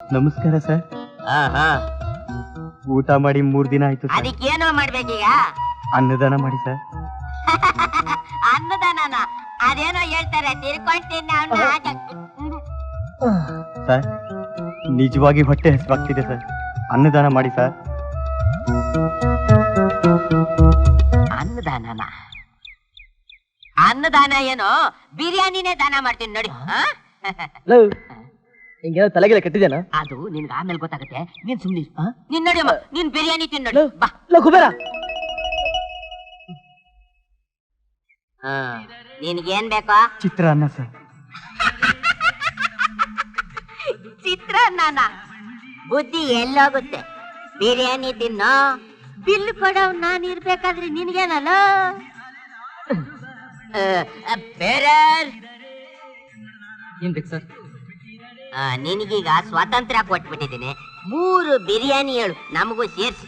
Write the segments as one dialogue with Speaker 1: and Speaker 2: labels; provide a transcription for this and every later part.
Speaker 1: ನಮಸ್ಕಾರ ಸರ್. ಊಟ ಮಾಡಿ ಮೂರ್ ದಿನ ಆಯ್ತು ಸರ್.
Speaker 2: ಅದಕ್ಕೇನೋ ಮಾಡ್ಬೇಕೀಗ
Speaker 1: ಅನ್ನದಾನ ಮಾಡಿ ಸರ್.
Speaker 2: ಅನ್ನದಾನ ಅದೇನೋ ಹೇಳ್ತಾರೆ ಅವ್ನ
Speaker 1: ಸರ್ ನಿಜವಾಗಿ ಹೊಟ್ಟೆ ಹಸಿವಾಗ್ತಿದೆ ಸರ್. ಅನ್ನದಾನ ಮಾಡಿ ಸರ್.
Speaker 2: ಅನ್ನದಾನ ಅನ್ನದಾನ ಏನೋ? ಬಿರಿಯಾನಿನೇ ದಾನ ಮಾಡ್ತೀನಿ ನೋಡಿ ಆ?
Speaker 3: ಹಿಂಗೇನೋ ತಲೆಗೆಲ್ಲ ಕೆಟ್ಟಿದ್ದೇನಾ?
Speaker 2: ಅದು ನಿನ್ಗೆ ಆಮೇಲೆ ಗೊತ್ತಾಗುತ್ತೆ. ನೀನ್ ಸುಮ್ಮನಿ ನೀನ್ ನೋಡಿ ಅಮ್ಮ. ನೀನ್ ಬಿರಿಯಾನಿ ತಿನ್ ನೋಡಿ. ಬಾ.
Speaker 3: ಲೋ ಕುಬೇರ.
Speaker 2: ನಿನ್ಗೇನ್ ಬೇಕೋ?
Speaker 1: ಚಿತ್ರಾನ್ನ ಸರ್.
Speaker 2: ಚಿತ್ರಾನ್ನ ಬುದ್ಧಿ ಎಲ್ಲೋಗುತ್ತೆ. ಬಿರಿಯಾನಿ ತಿನ್ನೋ? ಬಿಲ್ ಕೊಡವ್ ನಾನ್ ಇರ್ಬೇಕಾದ್ರೆ ನಿನ್ಗೇನಲ್ಲ ಬೇರೆ?
Speaker 3: ಏನ್ ಬೇಕು ಸರ್?
Speaker 2: ನಿನಗೀಗ ಸ್ವಾತಂತ್ರ್ಯ ಕೊಟ್ಬಿಟ್ಟಿದ್ದೀನಿ. ಮೂರು ಬಿರಿಯಾನಿ ಹೇಳು ನಮಗೂ ಸೇರಿಸಿ.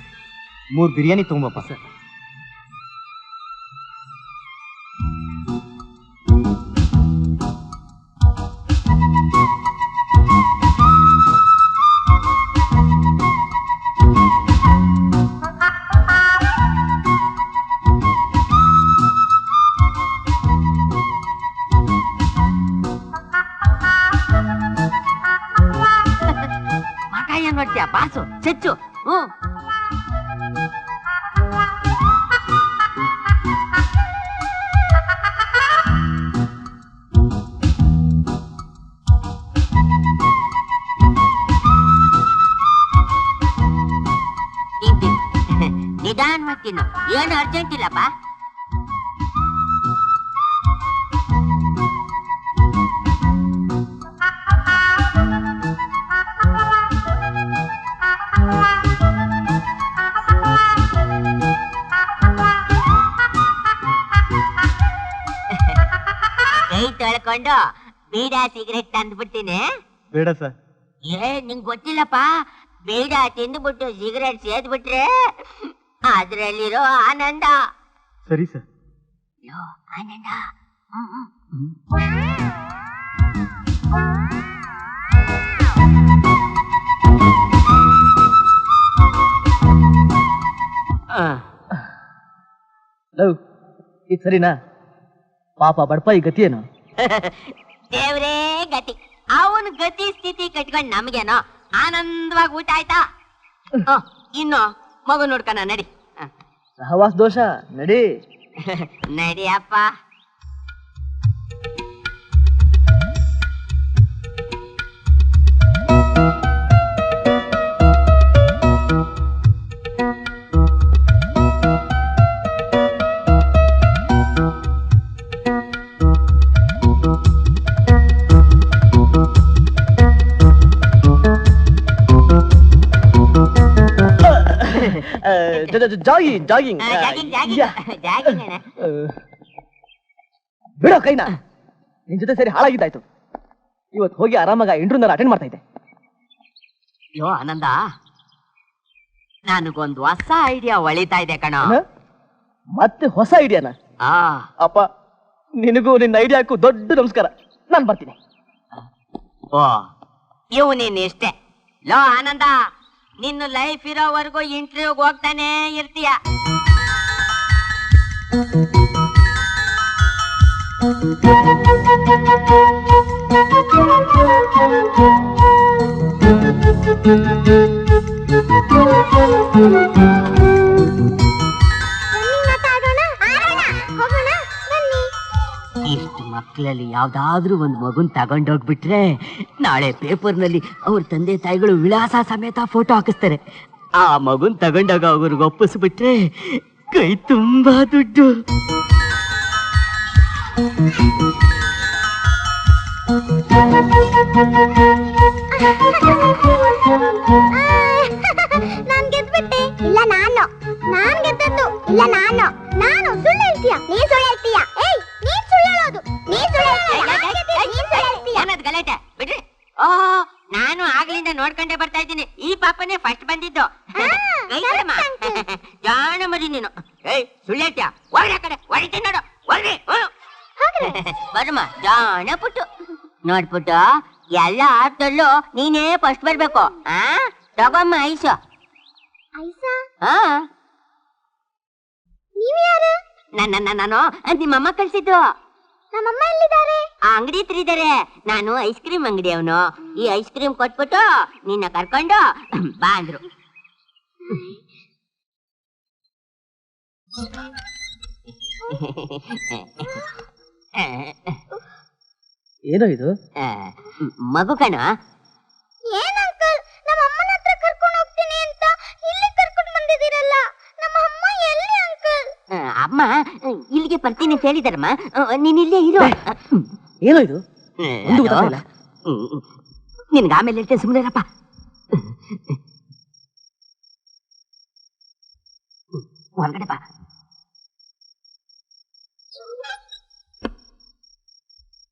Speaker 1: ಮೂರು ಬಿರಿಯಾನಿ ತುಂಬಪ್ಪ ಸರ್
Speaker 2: ಚೆಚ್ಚು ಹ್ಮ್. ನಿಧಾನವಾಗಿ ತಿನ್ನು ಏನು ಅರ್ಜೆಂಟ್ ಇಲ್ಲಪ್ಪ? ಕೈ ತೊಳ್ಕೊಂಡು ಬೀಡ ತಂದು ತಂದ್ಬಿಡ್ತೀನಿ.
Speaker 1: ಬೇಡ ಸರ್.
Speaker 2: ಏ ನಿಂಗ್ ಗೊತ್ತಿಲ್ಲಪ್ಪ ಬೀಡ ತಿಂದ್ಬಿಟ್ಟು ಸಿಗರೆಟ್ ಸೇದ್ಬಿಟ್ರೆ ಅದ್ರಲ್ಲಿರೋ ಆನಂದ.
Speaker 1: ಸರಿ ಸರ್.
Speaker 2: ಯೋ ಆನಂದ. ಹ್ಮ್.
Speaker 3: ಲವ್ ಇದು ಸರಿನಾ? ಪಾಪ ಬಡಪ ಈ ಗತಿ ಏನು?
Speaker 2: ದೇವ್ರೇ ಗತಿ. ಅವನ್ ಗತಿ ಸ್ಥಿತಿ ಕಟ್ಕೊಂಡ್ ನಮ್ಗೇನೋ ಆನಂದವಾಗಿ ಊಟ ಆಯ್ತಾ? ಇನ್ನು ಮಗು ನೋಡ್ಕಣ ನಡಿ. ಹ.
Speaker 3: ಸಹವಾಸ ದೋಷ ನಡಿ.
Speaker 2: ನಡಿಯಪ್ಪ
Speaker 3: ಜಾಗಿಂಗ್ ಜಾಗಿಂಗ್? ಬಿಡೋ ಕೈನ. ನಿನ್ ಜೊತೆ ಸೇರಿ ಹಾಳಾಗಿದ್ದಾಯ್ತು. ಇವತ್ತು ಹೋಗಿ ಆರಾಮಾಗ ಇಂಟ್ರೂನರ್ ಅಟೆಂಡ್ ಮಾಡ್ತಾ ಇದ್ದೆ.
Speaker 2: ಯೋ ಆನಂದ. ನನಗೊಂದು ಹೊಸ ಐಡಿಯಾ ಒಳಿತಾ ಇದೆ ಕಣ?
Speaker 3: ಮತ್ತೆ ಹೊಸ ಐಡಿಯಾನ ಅಪ್ಪ ನಿನಗೂ ನಿನ್ನ ಐಡಿಯಾಕ್ಕೂ ದೊಡ್ಡ ನಮಸ್ಕಾರ. ನಾನು ಬರ್ತೀನಿ.
Speaker 2: ಓ ಇವು ನೀನ್ ಇಷ್ಟೇ. ಲೋ ಆನಂದ. ನಿನ್ನ ಲೈಫ್ ಇರೋವರೆಗೂ ಇಂಟರ್ವ್ಯೂಗೆ ಹೋಗ್ತಾನೆ ಇರ್ತೀಯ? ಮಕ್ಕಳಲ್ಲಿ ಯಾವುದಾದ್ರೂ ಒಂದು ಮಗುನ್ ತಗೊಂಡೋಗ್ಬಿಟ್ರೆ ನಾಳೆ ಪೇಪರ್ನಲ್ಲಿ ಅವ್ರ ತಂದೆ ತಾಯಿಗಳು ವಿಳಾಸ ಸಮೇತ ಫೋಟೋ ಹಾಕಿಸ್ತಾರೆ. ಆ ಮಗುನ್ ತಗೊಂಡಾಗ ಅವ್ರಿಗೆ ಒಪ್ಪಿಸ್ಬಿಟ್ರೆ ಕೈ ತುಂಬಾ ದುಡ್ಡು.
Speaker 4: ಇಲ್ಲ, ನಾನು. ನಾನ್ ಗೆದ್ದದ್ದು. ಇಲ್ಲ, ನಾನು. ನಾನು ಸುಳ್ಳು ಹೇಳ್ತೀಯ. ನೀನ್ ಸುಳ್ಳು
Speaker 2: ನೋಡ್ಕೊಂಡೇ ಬರ್ತಾ ಇದ್ದೀನಿ. ಈ ಪಾಪನೇ ಫಸ್ಟ್ ಬಂದಿದ್ದು. ಜಾಣ ಮರಿ ನೀನು. ಏಯ್ ಸುಳ್ಳೇಟ್ಯ ಕಡೆ. ನೋಡು. ಬರಮ್ಮ. ಜಾಣ ಪುಟ್ಟು. ನೋಡ್ಬಿಟ್ಟು ಎಲ್ಲ ಆಟದಲ್ಲೂ ನೀನೇ ಫಸ್ಟ್ ಬರ್ಬೇಕು. ಆ? ತಗೊಮ್ಮ ಐಸ. ನನ್ನ ನಾನು ನಿಮ್ಮಮ್ಮ ಕಳ್ಸಿದ್ದು.
Speaker 4: ನಮ್ಮಮ್ಮ ಎಲ್ಲಿದ್ದಾರೆ?
Speaker 2: ಆ ಅಂಗಡಿ ಹತ್ರ ಇದ್ದಾರೆ. ನಾನು ಐಸ್ ಕ್ರೀಮ್ ಅಂಗಡಿ ಅವನು. ಈ ಐಸ್ ಕ್ರೀಮ್ ಕೊಟ್ಬಿಟ್ಟು ನಿನ್ನ ಕರ್ಕೊಂಡು ಬಾ ಅಂದ್ರು.
Speaker 3: ಏನೋ ಇದು?
Speaker 2: ಮಗು ಕಣ.
Speaker 4: ಅಮ್ಮ
Speaker 2: ಇಲ್ಲಿಗೆ ಬರ್ತೀನಿ ಅಂತ ಹೇಳಿದಾರಮ್ಮ. ನೀನ್ ಇಲ್ಲೇ ಇರು.
Speaker 3: ಏನೋ ಇದು? ಒಂದು ಗೊತ್ತಾಗ್ತಿಲ್ಲ.
Speaker 2: ನಿನ್ಗೆ ಆಮೇಲೆ ಹೇಳ್ತೇನೆ ಸುಮ್ಮನೆ ಇರಪ್ಪ. ಹೊರಗಡೆ ಬಾ.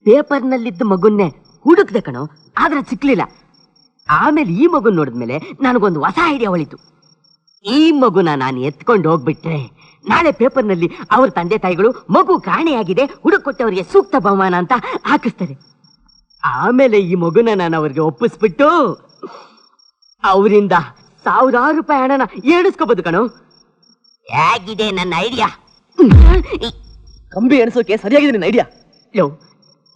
Speaker 2: ಪೇಪರ್ನಲ್ಲಿದ್ದ ಮಗುನ್ನೇ ಹುಡುಕ್ದೆ ಕಣೋ ಆದ್ರೆ ಸಿಕ್ಲಿಲ್ಲ. ಆಮೇಲೆ ಈ ಮಗು ನೋಡಿದ್ಮೇಲೆ ನನಗೊಂದು ಹೊಸ ಐಡಿಯಾ ಒಳಿತು ಈ ಮಗುನ ನಾನು ಎತ್ಕೊಂಡು ಹೋಗ್ಬಿಟ್ರೆ ನಾಳೆ ಪೇಪರ್ನಲ್ಲಿ ಅವ್ರ ತಂದೆ ತಾಯಿಗಳು ಮಗು ಕಾಣೆಯಾಗಿದೆ ಹುಡುಕೊಟ್ಟವರಿಗೆ ಸೂಕ್ತ ಬಹುಮಾನ ಅಂತ ಹಾಕಿಸ್ತಾರೆ. ಆಮೇಲೆ ಈ ಮಗುನ ನಾನು ಅವ್ರಿಗೆ ಒಪ್ಪಿಸ್ಬಿಟ್ಟು ಅವರಿಂದ ಸಾವಿರಾರು ರೂಪಾಯಿ ಹಣನ ಏಳಿಸ್ಕೋಬಹುದು ಕಣೋ. ಹೇಗಿದೆ ನನ್ನ ಐಡಿಯಾ?
Speaker 3: ಕಂಬಿ ಎಣಿಸೋಕೆ ಸರಿಯಾಗಿದೆ ನನ್ನ ಐಡಿಯಾ.
Speaker 2: ಯೋ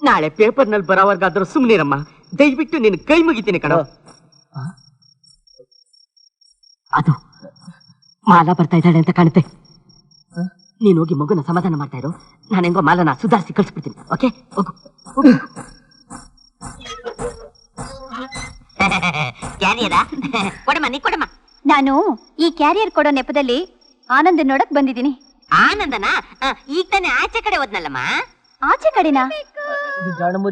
Speaker 2: ನಾಳೆ ಪೇಪರ್ನಲ್ಲಿ ಬರೋವರ್ಗಾದ್ರೂ ಸುಮ್ಮನಿರಮ್ಮ ದಯವಿಟ್ಟು ನಿನ್ನ ಕೈ ಮುಗಿತೀನಿ ಕಣೋ. ಅದು ಮಾಲಾ ಬರ್ತಾ ಇದ್ದಾಳೆ ಅಂತ ಕಾಣುತ್ತೆ. ನೀನು ಹೋಗಿ ಮಗುನ ಸಮಾಧಾನ ಮಾಡ್ತಾ ಇರು. ನಾನು ಹೆಂಗೋ ಮಾಲನ ಸುಧಾರಿಸಿ ಕಳಿಸ್ಬಿಡ್ತೀನಿ. ಓಕೆ ಹೋಗು. ಕ್ಯಾರಿಯರಾ ಕೊಡಮ್ಮ ನೀ ಕೊಡಮ್ಮ.
Speaker 4: ನಾನು ಈ ಕ್ಯಾರಿಯರ್ ಕೊಡೋ ನೆಪದಲ್ಲಿ ಆನಂದ್ ನೋಡಕ್ ಬಂದಿದ್ದೀನಿ.
Speaker 2: ಆನಂದನ? ಆ, ಈಗ ತಾನೆ ಆಚೆ ಕಡೆ ಹೋದ್ನಲ್ಲಮ್ಮ?
Speaker 4: ಆಚೆ ಕಡೆನಾ?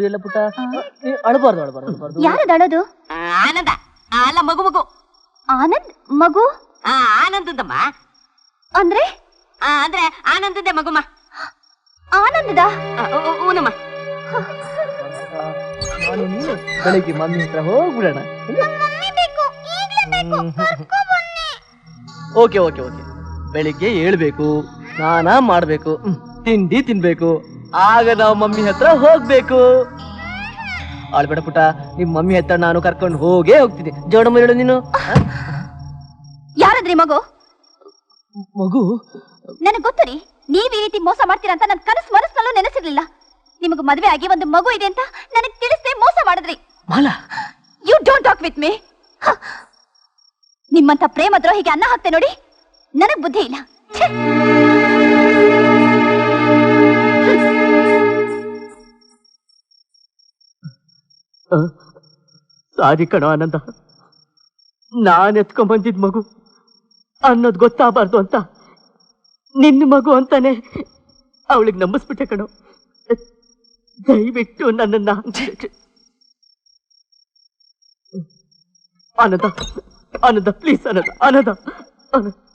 Speaker 3: ಎಲ್ಲ ಪುಟ್ಟ? ಯಾರದ ಅಳಬಾರ್ದು ಅಳಬಾರ್ದು ಅಳಬಾರ್ದು.
Speaker 4: ಯಾರದು ಅಳೋದು
Speaker 2: ಆ, ಆನಂದ. ಆ, ಅಲ್ಲ ಮಗು ಮಗು.
Speaker 4: ಆನಂದ್ ಮಗು?
Speaker 2: ಆನಂದಮ್ಮ
Speaker 4: ಅಂದ್ರೆ?
Speaker 2: ಆ, ಅಂದ್ರೆ ಆನಂದದ ಮಗುಮ್ಮ
Speaker 4: ಆನಂದದ?
Speaker 2: ಊನಮ್ಮ.
Speaker 3: ನಾನು ನೀನು ಬೆಳಿಗ್ಗೆ ಮಮ್ಮಿ ಹತ್ರ ಹೋಗ್ಬಿಡೋಣ. Okay okay okay. ಬೆಳಿಗ್ಗೆ ಏಳ್ಬೇಕು ಸ್ನಾನ ಮಾಡ್ಬೇಕು ಹ್ಮ್, ತಿಂಡಿ ತಿನ್ಬೇಕು. ಆಗ ನಾವು ಮಮ್ಮಿ ಹತ್ರ ಹೋಗ್ಬೇಕು. ಆಳ್ಬೇಡ ಪುಟ್ಟ ನಿಮ್ ಮಮ್ಮಿ ಹತ್ರ ನಾನು ಕರ್ಕೊಂಡು ಹೋಗೇ ಹೋಗ್ತೀನಿ. ಜೋಡ ಹೇಳು ನೀನು?
Speaker 4: ಯಾರದ್ರಿ ಮಗು?
Speaker 3: ಮಗು?
Speaker 4: ನನಗೆ ಗೊತ್ತು ರೀ ನೀವ್ ಈ ರೀತಿ ಮೋಸ ಮಾಡ್ತೀರಾ ಅಂತ ನನ್ ಕನಸು ಮನಸ್ಸಲ್ಲೂ ನೆನೆಸಿರ್ಲಿಲ್ಲ. ನಿಮಗ್ ಮದ್ವೆ ಆಗಿ ಒಂದು ಮಗು ಇದೆ ಅಂತ ನನಗೆ ತಿಳಿಸದೆ ಮೋಸ ಮಾಡಿದ್ರಿ.
Speaker 3: Mala!
Speaker 4: You don't talk with me ನಿಮ್ಮಂತ ಪ್ರೇಮ ದ್ರೋಹಿಗೆ ಅನ್ನ ಹಾಕ್ತೆ ನೋಡಿ ನನಗ್ ಬುದ್ಧಿ ಇಲ್ಲ. ಛೆ!
Speaker 2: ಸಾರಿ ಕಣ ಆನಂದ. ನಾನ್ ಎತ್ಕೊಂಡ್ ಬಂದಿದ್ ಮಗು. ಅನ್ನೋದು ಗೊತ್ತಾಗಬಾರ್ದು ಅಂತ. ನಿನ್ನ ಮಗು ಅಂತಾನೆ ಅವಳಿಗೆ ನಂಬಿಸ್ಬಿಟ್ಟೆ ಕಣೋ. ದಯವಿಟ್ಟು ನನ್ನನ್ನ ಅನದ ಅನದ, ಪ್ಲೀಸ್ ಅನದ ಅನದ ಆನಂದ